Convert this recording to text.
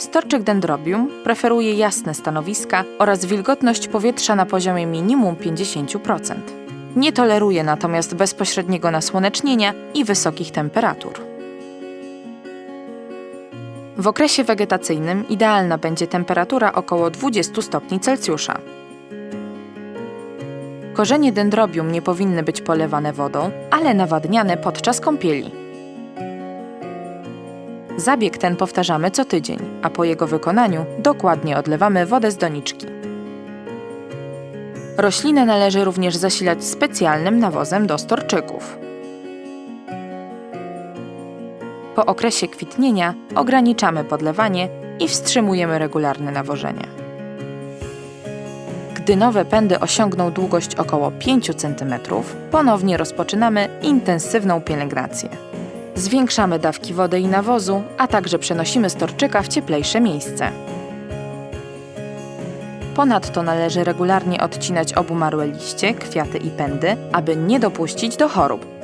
Storczyk dendrobium preferuje jasne stanowiska oraz wilgotność powietrza na poziomie minimum 50%. Nie toleruje natomiast bezpośredniego nasłonecznienia i wysokich temperatur. W okresie wegetacyjnym idealna będzie temperatura około 20 stopni Celsjusza. Korzenie dendrobium nie powinny być polewane wodą, ale nawadniane podczas kąpieli. Zabieg ten powtarzamy co tydzień, a po jego wykonaniu dokładnie odlewamy wodę z doniczki. Roślinę należy również zasilać specjalnym nawozem do storczyków. Po okresie kwitnienia ograniczamy podlewanie i wstrzymujemy regularne nawożenie. Gdy nowe pędy osiągną długość około 5 cm, ponownie rozpoczynamy intensywną pielęgnację. Zwiększamy dawki wody i nawozu, a także przenosimy storczyka w cieplejsze miejsce. Ponadto należy regularnie odcinać obumarłe liście, kwiaty i pędy, aby nie dopuścić do chorób,